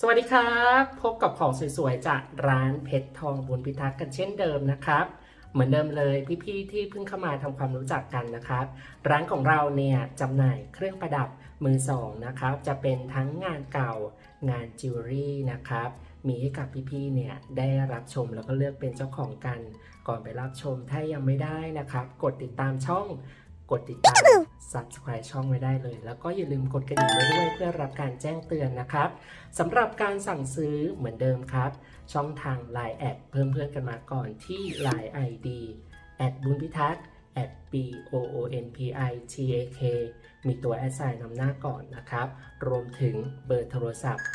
สวัสดีครับ พบกับของสวยๆ จากร้านเพชรทองบุญพิทักษ์กันเช่นเดิมนะครับ เหมือนเดิมเลยพี่ๆที่เพิ่งเข้ามาทำความรู้จักกันนะครับ ร้านของเราเนี่ยจำหน่ายเครื่องประดับมือสองนะครับ จะเป็นทั้งงานเก่างานจิวเวลรี่นะครับ มีให้กับพี่ๆเนี่ยได้รับชมแล้วก็เลือกเป็นเจ้าของกัน ก่อนไปรับชมถ้ายังไม่ได้นะครับ กดติดตามช่อง กดติดตาม subscribe ช่องไว้ได้เลย แล้วก็อย่าลืมกดกระดิ่งไว้ด้วยเพื่อรับการแจ้งเตือนนะครับสำหรับการสั่งซื้อเหมือนเดิมครับ ช่องทาง Line แอดเพิ่มเพื่อนกันมาก่อนที่ Line ID แอดบุญพิทักษ์ at b o o n p i t a k มีตัวแอดไซน์นำหน้าก่อนนะครับ รวมถึงเบอร์โทรศัพท์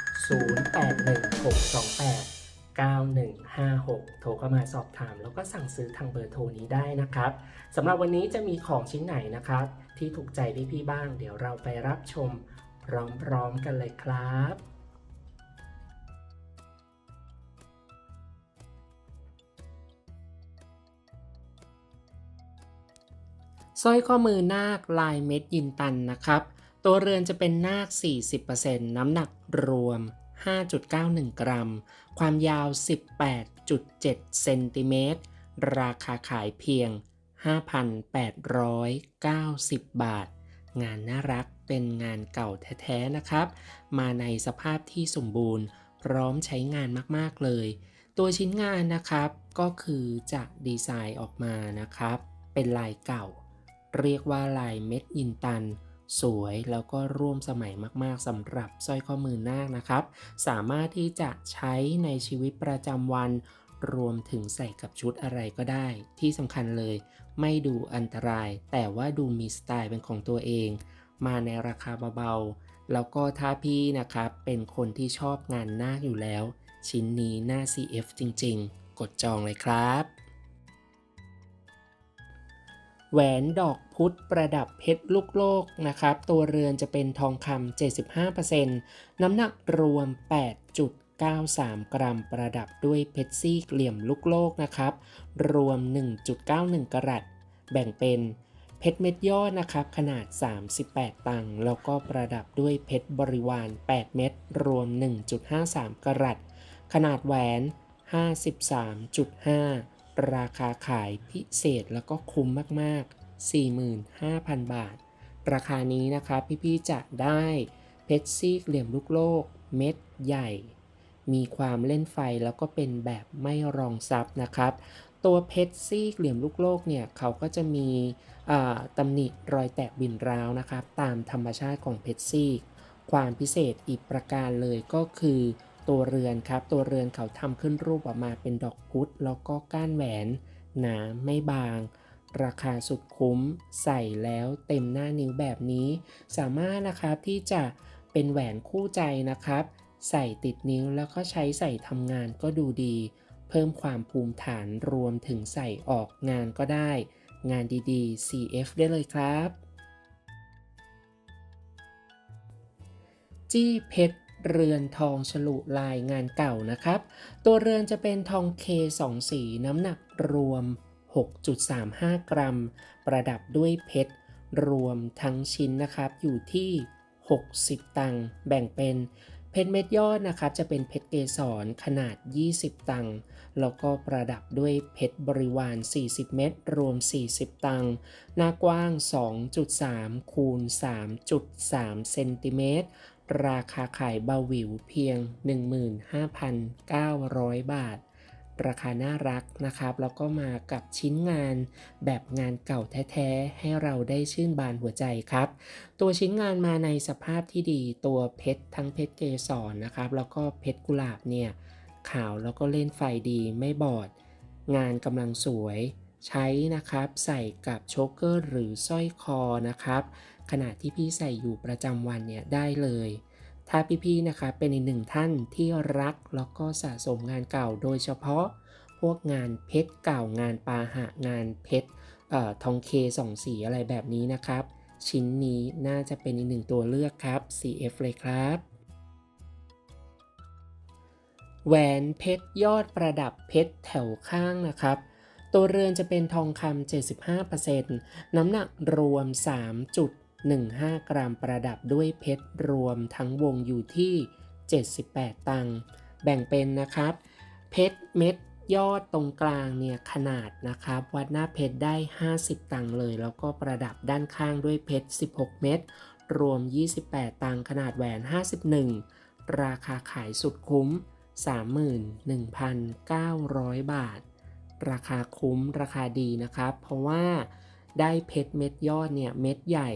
081628 9156 โทรเข้ามาสอบถาม แล้วก็สั่งซื้อทางเบอร์โทรนี้ได้นะครับสำหรับวันนี้จะมีของชิ้นไหนนะครับ ที่ถูกใจพี่ๆบ้าง เดี๋ยวเราไปรับชมพร้อมๆกันเลยครับสร้อยข้อมือนาคลายเม็ดยินตันนะครับ ตัวเรือนจะเป็นนาค 40%น้ำหนักรวม 5.91 กรัม ความยาว 18.7 เซนติเมตร ราคาขายเพียง 5,890 บาท งานน่ารักเป็นงานเก่าแท้ๆนะครับ มาในสภาพที่สมบูรณ์ พร้อมใช้งานมากๆเลย ตัวชิ้นงานนะครับก็คือจะดีไซน์ออกมานะครับ เป็นลายเก่า เรียกว่าลายเม็ดยินตัน สวยแล้วก็ร่วมสมัยมากๆสำหรับสร้อยข้อมือนาคนะครับ สามารถที่จะใช้ในชีวิตประจำวัน รวมถึงใส่กับชุดอะไรก็ได้ ที่สำคัญเลย ไม่ดูอันตราย แต่ว่าดูมีสไตล์เป็นของตัวเอง มาในราคาเบาๆ แล้วก็ถ้าพี่นะครับเป็นคนที่ชอบงานนาคอยู่แล้ว ชิ้นนี้หน้า CF จริงๆ กดจองเลยครับ แหวนดอกพุธประดับเพชรลูกโลกนะครับ ตัวเรือนจะเป็นทองคำ75%น้ำหนักรวม 8.93 กรัมประดับด้วยเพชรซี่เหลี่ยมลูกโลกนะครับ รวม 1.91 กรัตแบ่งเป็นเพชรเม็ดยอดนะครับขนาด 38 ตังค์แล้วก็ประดับด้วยเพชรบริวาร 8 เม็ดรวม 1.53 กรัตขนาดแหวน 53.5 ราคาขายพิเศษแล้วก็คุ้มมากๆ 45,000 บาท ราคานี้นะครับพี่ๆจะได้เพชรซีกเหลี่ยมลูกโลก เม็ดใหญ่ มีความเล่นไฟแล้วก็เป็นแบบไม่รองซับนะครับ ตัวเพชรซีกเหลี่ยมลูกโลกเนี่ยเขาก็จะมีตำหนิรอยแตกบินร้าวนะครับ ตามธรรมชาติของเพชรซีก ความพิเศษอีกประการเลยก็คือ ตัวเรือนครับ ตัวเรือนเขาทำขึ้นรูปออกมาเป็นดอกพุธแล้วก็ก้านแหวน หนาไม่บาง ราคาสุดคุ้ม ใส่แล้วเต็มหน้านิ้วแบบนี้ สามารถนะครับที่จะเป็นแหวนคู่ใจนะครับ ใส่ติดนิ้วแล้วก็ใช้ใส่ทำงานก็ดูดี เพิ่มความภูมิฐานรวมถึงใส่ออกงานก็ได้ งานดีๆ CF ได้เลยครับ จี้เพชร เรือนทองฉลุลายงานเก่านะครับ ตัวเรือนจะเป็นทองเคสองสีน้ำหนักรวม 6.35 กรัม ประดับด้วยเพชร รวมทั้งชิ้นนะครับอยู่ที่ 60 ตังค์แบ่งเป็นเพชรเม็ดยอดนะครับจะเป็นเพชรเกสรขนาด 20 ตังค์แล้วก็ประดับด้วยเพชรบริวาร 40 เม็ดรวม 40 ตังค์หน้ากว้าง 2.3 คูณ 3.3 เซนติเมตร ราคาขายเบาหวิวเพียง 15,900 บาท ราคาน่ารักนะครับ แล้วก็มากับชิ้นงานแบบงานเก่าแท้ๆ ให้เราได้ชื่นบานหัวใจครับ ตัวชิ้นงานมาในสภาพที่ดีตัวเพชรทั้งเพชรเกสรนะครับ แล้วก็เพชรกุหลาบเนี่ยขาวแล้วก็เล่นไฟดีไม่บอด งานกำลังสวย ใช้นะครับใส่กับโชกเกอร์หรือสร้อยคอนะครับขณะที่พี่ใส่อยู่ประจำวันเนี่ยได้เลย ถ้าพี่ๆนะครับเป็นอีกหนึ่งท่านที่รักแล้วก็สะสมงานเก่าโดยเฉพาะพวกงานเพชรเก่างานปาหะงานเพชรทองเคสองสีอะไรแบบนี้นะครับ ชิ้นนี้น่าจะเป็นอีกหนึ่งตัวเลือกครับ CF เลยครับแหวนเพชรยอดประดับเพชรแถวข้างนะครับ ตัวเรือนจะเป็นทองคำ75%น้ำหนักรวม 3.15 กรัมประดับด้วยเพชรรวมทั้งวงอยู่ที่ 78 ตังค์แบ่งเป็นนะครับ เพชรเม็ดยอดตรงกลางเนี่ยขนาดนะครับ วัดหน้าเพชรได้ 50 ตังค์เลย แล้วก็ประดับด้านข้างด้วยเพชร 16 เม็ดรวม 28 ตังค์ขนาดแหวน 51 ราคาขายสุดคุ้ม 31,900 บาท ราคาคุ้มราคาดีนะครับ เพราะว่าได้เพชรเม็ดยอดเนี่ยเม็ดใหญ่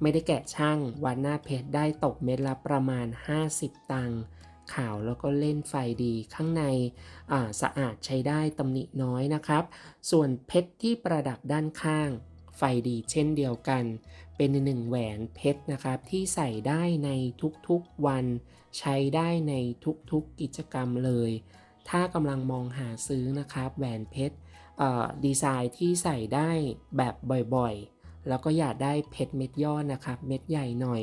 ไม่ได้แกะช่างวัดหน้าเพชรได้ตกเม็ดละประมาณ 50 ตังค์ขาวแล้วก็เล่นไฟดีข้างในสะอาดใช้ได้ตำหนิน้อยนะครับ ส่วนเพชรที่ประดับด้านข้าง ไฟดีเช่นเดียวกัน เป็นหนึ่งแหวนเพชรนะครับที่ใส่ได้ในทุกๆวัน ใช้ได้ในทุกๆกิจกรรมเลย ถ้ากำลังมองหาซื้อนะครับแหวนเพชรดีไซน์ที่ใส่ได้แบบบ่อยๆ แล้วก็อยากได้เพชรเม็ดย่อนนะครับ เม็ดใหญ่หน่อย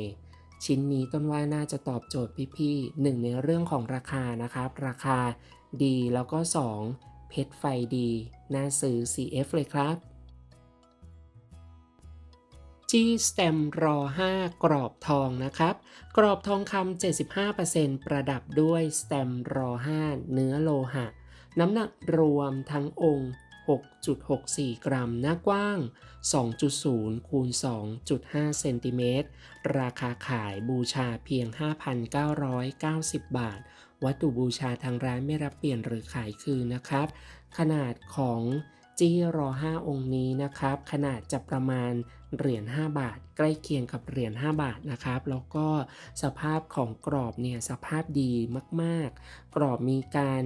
ชิ้นนี้ต้นว่าน่าจะตอบโจทย์พี่ๆหนึ่งในเรื่องของราคานะครับ ราคาดีแล้วก็ 2 เพชรไฟดี น่าซื้อ CF เลยครับ จี้สเต็มรอ 5 กรอบทองนะครับ กรอบทองคำ75%ประดับด้วยสเต็มรอ 5 เนื้อโลหะ น้ำหนักรวมทั้งองค์ 6.64 กรัม หน้ากว้าง 2.0 คูณ 2.5 เซนติเมตร ราคาขายบูชาเพียง 5,990 บาท วัตถุบูชาทางร้านไม่รับเปลี่ยนหรือขายคืนนะครับ ขนาดของ จี้รอ 5 องค์นี้นะครับ ขนาดจะประมาณเหรียญ5บาท ใกล้เคียงกับเหรียญ5บาทนะครับ แล้วก็สภาพของกรอบเนี่ยสภาพดีมากๆ กรอบมีการ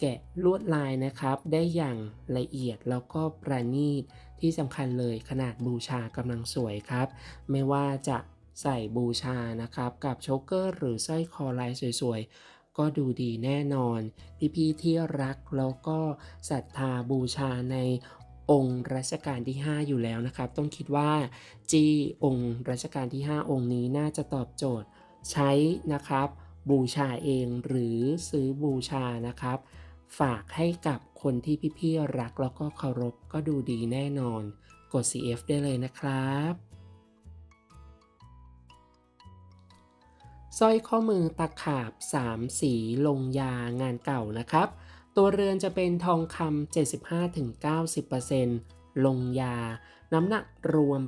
แกะลวดลายนะครับ ได้อย่างละเอียดแล้วก็ประณีตที่สำคัญเลยขนาดบูชากำลังสวยครับ ไม่ว่าจะใส่บูชานะครับ กับโชกเกอร์หรือสร้อยคอลายสวยๆ ก็ดูดีแน่นอน พี่ๆที่รักแล้วก็ศรัทธาบูชาในองค์รัชกาลที่ 5 อยู่แล้วนะครับ ต้องคิดว่าจีองค์รัชกาลที่ 5 องค์นี้น่าจะตอบโจทย์ใช้นะครับ บูชาเองหรือซื้อบูชานะครับ ฝากให้กับคนที่พี่ๆรักแล้วก็เคารพก็ดูดีแน่นอน กด CF ได้เลยนะครับ สร้อยข้อมือตะขาบ 3 สีลงยางานเก่านะครับ ตัวเรือนจะเป็นทองคำ75-90%ลงยา น้ำหนักรวม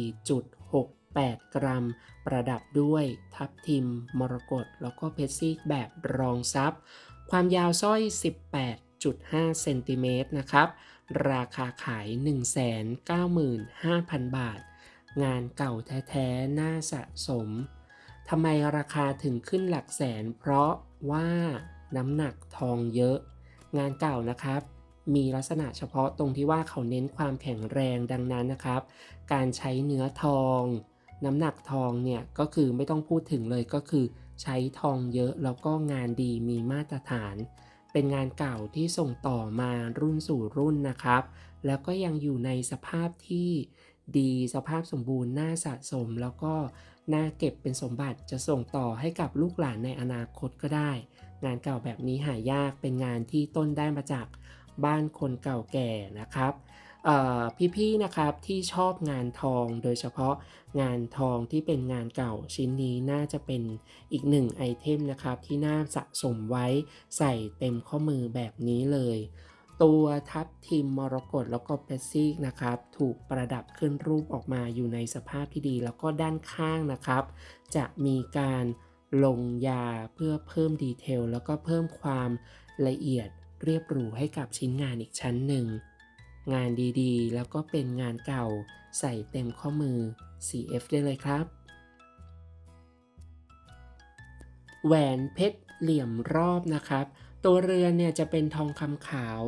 84.68 กรัม ประดับด้วยทับทิม มรกตแล้วก็เพชรซีกแบบรองซับความยาวสร้อย 18.5 เซนติเมตรนะครับ ราคาขาย 195,000 บาท งานเก่าแท้ ๆ น่าสะสม ทำไมราคาถึงขึ้นหลักแสน เพราะว่าน้ำหนักทองเยอะ งานเก่านะครับ มีลักษณะเฉพาะตรงที่ว่าเขาเน้นความแข็งแรงดังนั้นนะครับ การใช้เนื้อทอง น้ำหนักทองเนี่ยก็คือไม่ต้องพูดถึงเลยก็คือ ใช้ทองเยอะแล้วก็งานดีมีมาตรฐาน เป็นงานเก่าที่ส่งต่อมารุ่นสู่รุ่นนะครับ แล้วก็ยังอยู่ในสภาพที่ ดีสภาพสมบูรณ์น่าสะสม แล้วก็น่าเก็บเป็นสมบัติจะส่งต่อให้กับลูกหลานในอนาคตก็ได้ งานเก่าแบบนี้หายากเป็นงานที่ต้นได้มาจากบ้านคนเก่าแก่นะครับพี่ๆนะครับที่ชอบงานทองโดยเฉพาะงานทองที่เป็นงานเก่าชิ้นนี้น่าจะเป็นอีกหนึ่งไอเทมนะครับที่น่าสะสมไว้ใส่เต็มข้อมือแบบนี้เลย ตัวทับทิมมรกตแล้วก็เพชซีกนะครับ ถูกประดับขึ้นรูปออกมาอยู่ในสภาพที่ดี แล้วก็ด้านข้างนะครับ จะมีการลงยาเพื่อเพิ่มดีเทลแล้วก็เพิ่มความละเอียดเรียบหรูให้กับชิ้นงานอีกชั้นหนึ่ง งานดีๆ แล้วก็เป็นงานเก่าใส่เต็มข้อมือ CF ได้เลยครับ แหวนเพชร เหลี่ยมรอบนะครับ ตัวเรือนเนี่ยจะเป็นทองคำขาว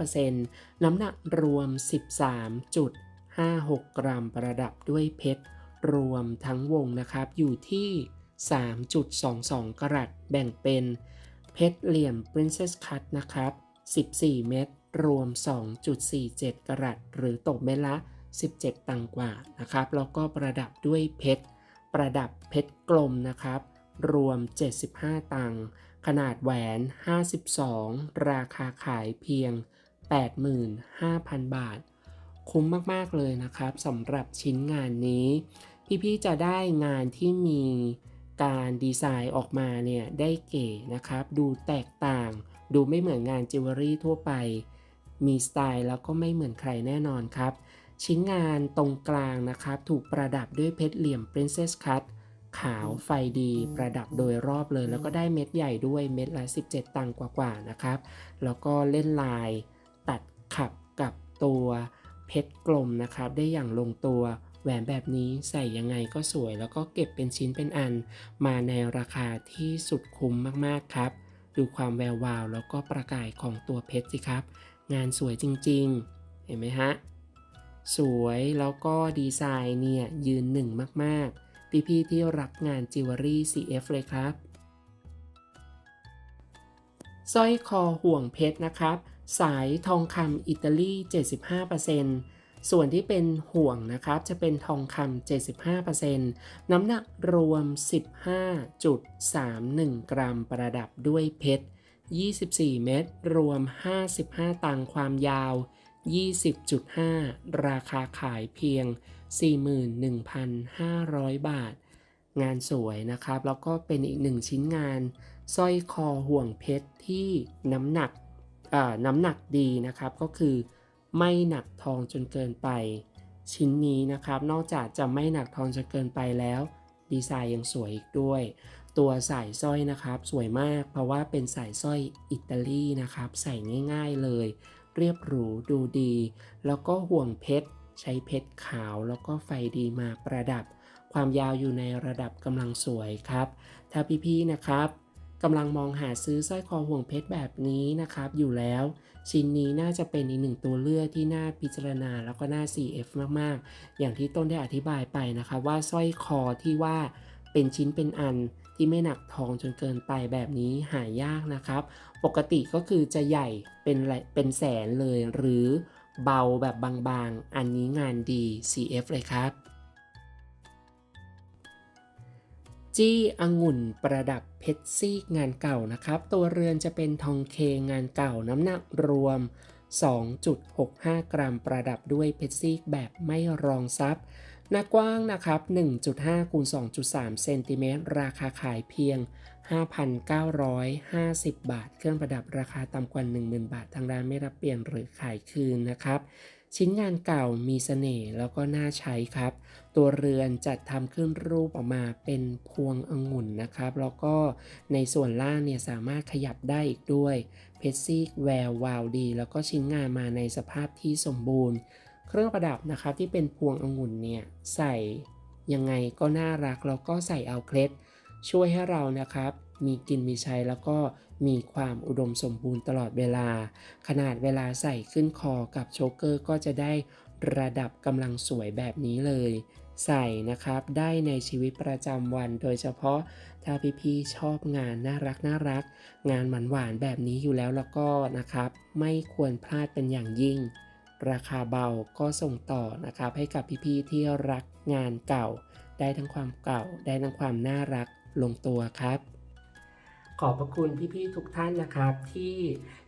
75%น้ำหนักรวม 13.56 กรัมประดับด้วยเพชร รวมทั้งวงนะครับอยู่ที่ 3.22 กรัตแบ่งเป็น เพชรเหลี่ยม Princess Cut นะครับ 14 เม็ดรวม 2.47 กรัตหรือตกเม็ดละ 17 ตังกว่านะครับ แล้วก็ประดับด้วยเพชร ประดับเพชรกลมนะครับ รวม 75 ตังค์ขนาดแหวน 52 ราคาขายเพียง 85,000 บาท คุ้มมาก ๆ เลยนะครับสำหรับชิ้นงานนี้ พี่ ๆ จะได้งานที่มีการดีไซน์ออกมาเนี่ย ได้เก๋นะครับ ดูแตกต่าง ดูไม่เหมือนงานจิวเวลรี่ทั่วไป มีสไตล์แล้วก็ไม่เหมือนใครแน่นอนครับ ชิ้นงานตรงกลางนะครับ ถูกประดับด้วยเพชรเหลี่ยม Princess Cut ขาวไฟดีประดับโดยรอบเลย แล้วก็ได้เม็ดใหญ่ด้วยเม็ดละ 17 ตังกว่าๆนะครับ แล้วก็เล่นลายตัดขับกับตัวเพชรกลมนะครับ ได้อย่างลงตัวแหวนแบบนี้ใส่ยังไงก็สวย แล้วก็เก็บเป็นชิ้นเป็นอัน มาในราคาที่สุดคุ้มมากๆครับ ดูความแวววาวแล้วก็ประกายของตัวเพชรสิครับ งานสวยจริงๆ เห็นไหมฮะสวยแล้วก็ดีไซน์เนี่ยยืนหนึ่งมากๆ พี่ๆที่รักงานจิวเวลรี่ CF เลยครับสร้อยคอห่วงเพชรนะครับ สายทองคำอิตาลี 75%ส่วนที่เป็นห่วงนะครับ จะเป็นทองคำ75%น้ำหนักรวม 15.31 กรัมประดับด้วยเพชร 24 เม็ดรวม 55 ตังค์ความยาว 20.5 ราคาขายเพียง 41,500 บาท งานสวยนะครับ แล้วก็เป็นอีกหนึ่งชิ้นงานสร้อยคอห่วงเพชรที่น้ำหนักน้ำหนักดีนะครับ ก็คือไม่หนักทองจนเกินไป ชิ้นนี้นะครับ นอกจากจะไม่หนักทองจนเกินไปแล้ว ดีไซน์ยังสวยอีกด้วย ตัวสายสร้อยนะครับ สวยมากเพราะว่าเป็นสายสร้อยอิตาลีนะครับ ใส่ง่าย ๆเลย เรียบหรูดูดี แล้วก็ห่วงเพชร ใช้เพชรขาวแล้วก็ไฟดีมาประดับ ความยาวอยู่ในระดับกำลังสวยครับ ถ้าพี่ๆนะครับกำลังมองหาซื้อสร้อยคอห่วงเพชรแบบนี้นะครับ อยู่แล้ว ชิ้นนี้น่าจะเป็นอีกหนึ่งตัวเลือกที่น่าพิจารณาแล้วก็น่า CF มากๆ อย่างที่ต้นได้อธิบายไปนะครับว่าสร้อยคอที่ว่า เป็นชิ้นเป็นอันที่ไม่หนักทองจนเกินไปแบบนี้หายากนะครับ ปกติก็คือจะใหญ่เป็นเป็นแสนเลยหรือเบาแบบบางๆ อันนี้งานดี CF เลยครับ จี้องุ่นประดับเพชรซีกงานเก่านะครับ ตัวเรือนจะเป็นทองเคงานเก่าน้ำหนักรวม 2.65 กรัมประดับด้วยเพชรซีกแบบไม่รองซับ หน้ากว้างนะครับ 1.5คูณ2.3เซนติเมตรราคาขายเพียง 5,950 บาท เครื่องประดับราคาต่ำกว่า 10,000 บาท ทางร้านไม่รับเปลี่ยนหรือขายคืนนะครับ ชิ้นงานเก่ามีเสน่ห์แล้วก็น่าใช้ครับ ตัวเรือนจัดทำขึ้นรูปออกมาเป็นพวงองุ่นนะครับ แล้วก็ในส่วนล่างเนี่ยสามารถขยับได้อีกด้วย เพชรซีกแวววาวดี แล้วก็ชิ้นงานมาในสภาพที่สมบูรณ์ เครื่องประดับนะครับที่เป็นพวงองุ่นเนี่ยใส่ยังไงก็น่ารักแล้วก็ใส่เอาเคล็ด ช่วยให้เรานะครับ มีกินมีใช้แล้วก็มีความอุดมสมบูรณ์ตลอดเวลา ขนาดเวลาใส่ขึ้นคอกับโชกเกอร์ก็จะได้ระดับกำลังสวยแบบนี้เลย ใส่นะครับได้ในชีวิตประจำวัน โดยเฉพาะถ้าพี่ๆชอบงานน่ารักน่ารัก งานหวานหวานๆแบบนี้อยู่แล้วแล้วก็นะครับ ไม่ควรพลาดเป็นอย่างยิ่ง ราคาเบาก็ส่งต่อนะครับให้กับพี่ๆที่รักงานเก่า ได้ทั้งความเก่า ได้ทั้งความน่ารักลงตัวครับ ขอบพระคุณพี่ๆทุกท่านนะครับที่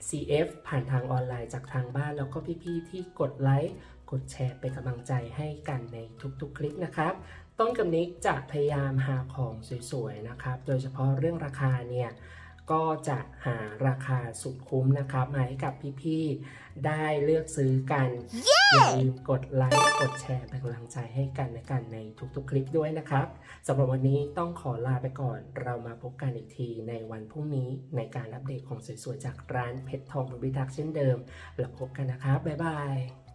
CF ผ่านทางออนไลน์จากทางบ้าน แล้วก็พี่ๆที่กดไลค์กดแชร์เป็นกำลังใจให้กันในทุกๆ คลิปนะครับ ต้นกับนิกจะพยายามหาของสวยๆนะครับ โดยเฉพาะเรื่องราคาเนี่ย ก็จะหาราคาสุดคุ้มนะครับมาให้กับพี่ๆ ได้เลือกซื้อกันอย่าลืมกดไลค์กดแชร์เป็นกำลังใจให้กันและกันในทุกๆ คลิปด้วยนะครับสำหรับวันนี้ต้องขอลาไปก่อน เรามาพบกันอีกทีในวันพรุ่งนี้ในการอัปเดตของสวยๆ จากร้านเพชรทองบุญพิทักษ์เช่นเดิม แล้วพบกันนะครับ บ๊ายบาย